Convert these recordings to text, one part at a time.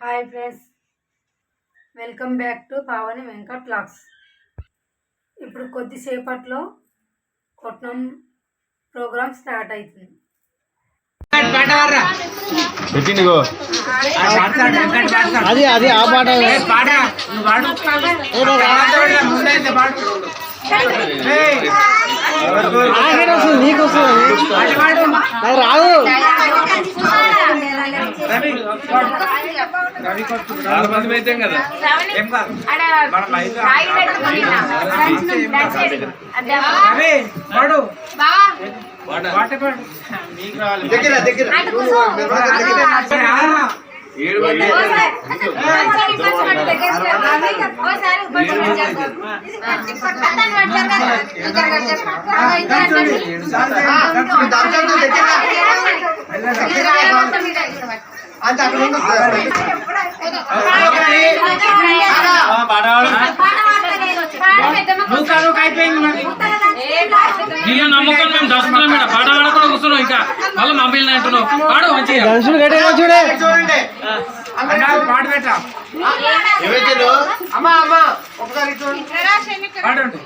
Hi friends. Welcome back to Pavani Venkat vlogs ఇప్పుడు కొద్దిసేపట్లో కొట్నం programme start అవుతుంది అది అది ఆ పాట నాకేం వస్తుంది నీకు వస్తుంది నాకు రాదు చాలా మంది అయితాం కదా. దగ్గర దగ్గర. ఏడు అంత అక్కడ ఉంది. నీలో నమ్మకం మేము దస్తున్నాం మేడం పాట పాడకుండా కూర్చున్నాం ఇంకా. మళ్ళీ మమ్మల్ని అంటున్నావు. పాడు మంచిగా. చూడండి. పాట పెట్టా ఎవరికైనా అమ్మా అమ్మా ఒకసారి చూడండి. పాడండి.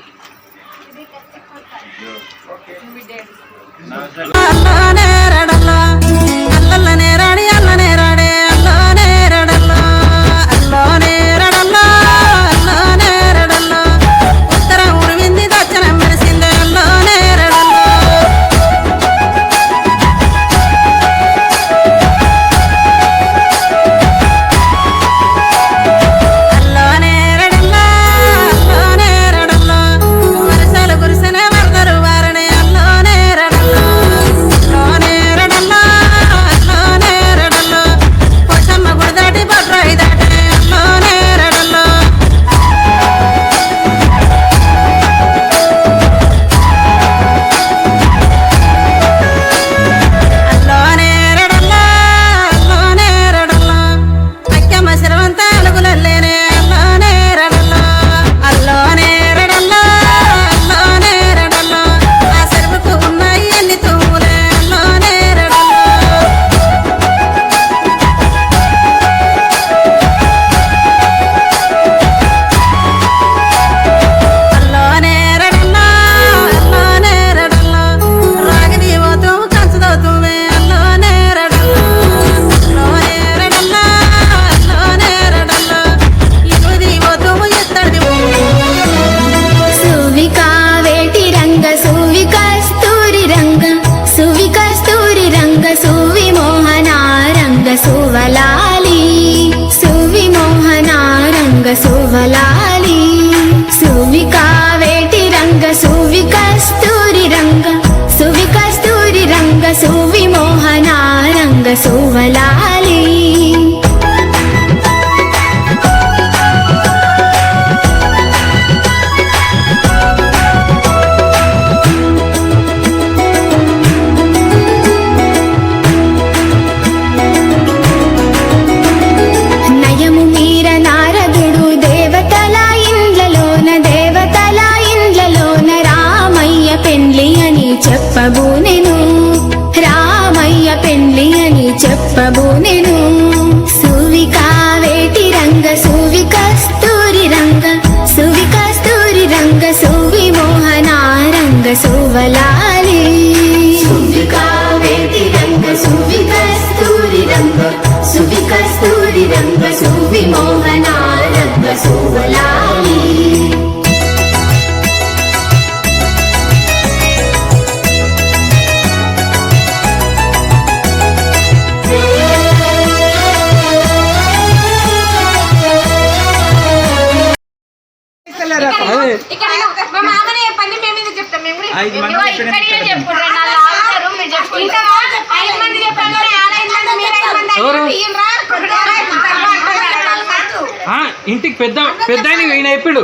పోషమ్మ గుడి రంగ సువలా చెప్పబూనెను సువికా వేటి రంగ సువి కస్తూరి రంగ. సువి కస్తూరి రంగ సువి మోహన రంగ సువలాలి సువికా వేటి రంగ సువి కస్తూరి రంగ. సువి కస్తూరి రంగ సువి మోహన రంగ సువలాలి ఇంటికి పెద్ద పెద్ద ఆయన ఈయన ఎప్పుడు